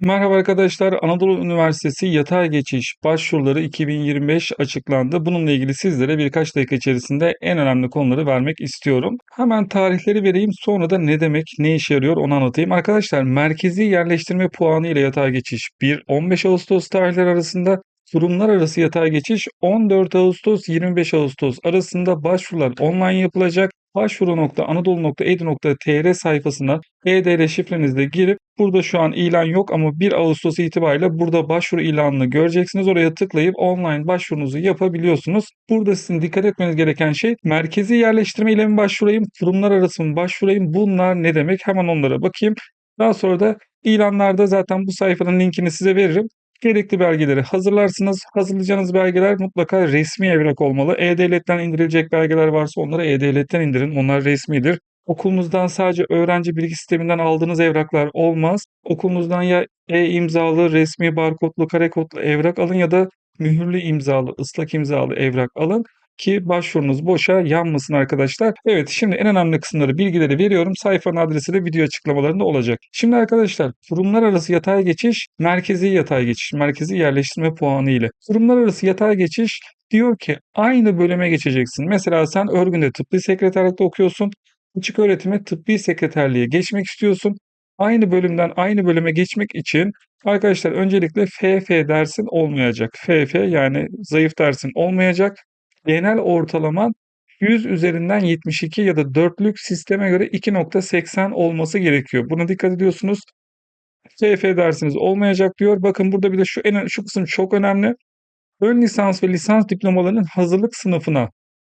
Merhaba arkadaşlar. Anadolu Üniversitesi yatay geçiş başvuruları 2025 açıklandı. Bununla ilgili sizlere birkaç dakika içerisinde en önemli konuları vermek istiyorum. Hemen tarihleri vereyim sonra da ne demek, ne işe yarıyor onu anlatayım. Arkadaşlar merkezi yerleştirme puanı ile yatay geçiş 1-15 Ağustos tarihleri arasında Kurumlar arası yatay geçiş 14 Ağustos 25 Ağustos arasında başvurular online yapılacak. Başvuru.anadolu.edu.tr sayfasına EDR şifrenizle girip burada şu an ilan yok ama 1 Ağustos itibariyle burada başvuru ilanını göreceksiniz. Oraya tıklayıp online başvurunuzu yapabiliyorsunuz. Burada sizin dikkat etmeniz gereken şey merkezi yerleştirme ile mi başvurayım, kurumlar arası mı başvurayım bunlar ne demek hemen onlara bakayım. Daha sonra da ilanlarda zaten bu sayfanın linkini size veririm. Gerekli belgeleri hazırlarsınız. Hazırlayacağınız belgeler mutlaka resmi evrak olmalı. E-Devlet'ten indirilecek belgeler varsa onları E-Devlet'ten indirin. Onlar resmidir. Okulunuzdan sadece öğrenci bilgi sisteminden aldığınız evraklar olmaz. Okulunuzdan ya e-imzalı, resmi barkodlu, kare kodlu evrak alın ya da mühürlü imzalı, ıslak imzalı evrak alın ki başvurunuz boşa yanmasın arkadaşlar. Evet şimdi en önemli kısımları bilgileri veriyorum. Sayfanın adresi de video açıklamalarında olacak. Şimdi arkadaşlar kurumlar arası yatay geçiş merkezi yatay geçiş merkezi yerleştirme puanı ile. Kurumlar arası yatay geçiş diyor ki aynı bölüme geçeceksin. Mesela sen örgünde tıbbi sekreterlikte okuyorsun. Açık öğretime tıbbi sekreterliğe geçmek istiyorsun. Aynı bölümden aynı bölüme geçmek için arkadaşlar öncelikle FF dersin olmayacak. FF yani zayıf dersin olmayacak genel ortalaman 100 üzerinden 72 ya da dörtlük sisteme göre 2.80 olması gerekiyor. Buna dikkat ediyorsunuz. TF dersiniz olmayacak diyor. Bakın burada bir de şu en şu kısım çok önemli. Ön lisans ve lisans diplomalarının hazırlık sınıfına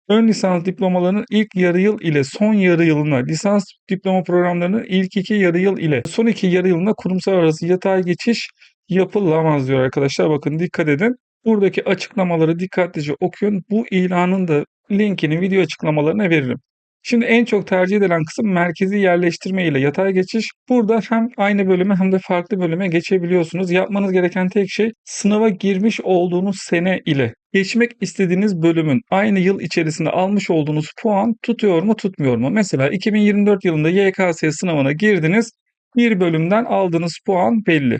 ön lisans diplomalarının ilk yarı yıl ile son yarı yılına, lisans diploma programlarının ilk iki yarı yıl ile son iki yarı yılına kurumsal arası yatay geçiş yapılamaz diyor arkadaşlar. Bakın dikkat edin. Buradaki açıklamaları dikkatlice okuyun. Bu ilanın da linkini video açıklamalarına veririm. Şimdi en çok tercih edilen kısım merkezi yerleştirme ile yatay geçiş. Burada hem aynı bölüme hem de farklı bölüme geçebiliyorsunuz. Yapmanız gereken tek şey sınava girmiş olduğunuz sene ile geçmek istediğiniz bölümün aynı yıl içerisinde almış olduğunuz puan tutuyor mu tutmuyor mu? Mesela 2024 yılında YKS sınavına girdiniz. Bir bölümden aldığınız puan belli.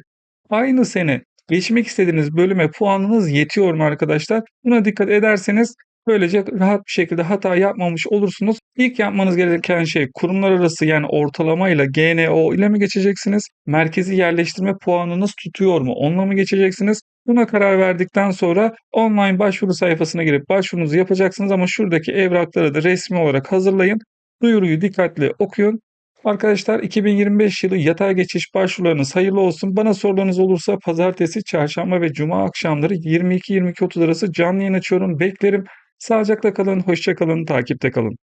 Aynı sene geçmek istediğiniz bölüme puanınız yetiyor mu arkadaşlar? Buna dikkat ederseniz böylece rahat bir şekilde hata yapmamış olursunuz. İlk yapmanız gereken şey kurumlar arası yani ortalama ile GNO ile mi geçeceksiniz? Merkezi yerleştirme puanınız tutuyor mu? Onunla mı geçeceksiniz? Buna karar verdikten sonra online başvuru sayfasına girip başvurunuzu yapacaksınız ama şuradaki evrakları da resmi olarak hazırlayın. Duyuruyu dikkatli okuyun. Arkadaşlar 2025 yılı yatay geçiş başvurularınız hayırlı olsun. Bana sorularınız olursa pazartesi, çarşamba ve cuma akşamları 22-22.30 arası canlı yayın açıyorum. Beklerim. Sağlıcakla kalın, hoşça kalın, takipte kalın.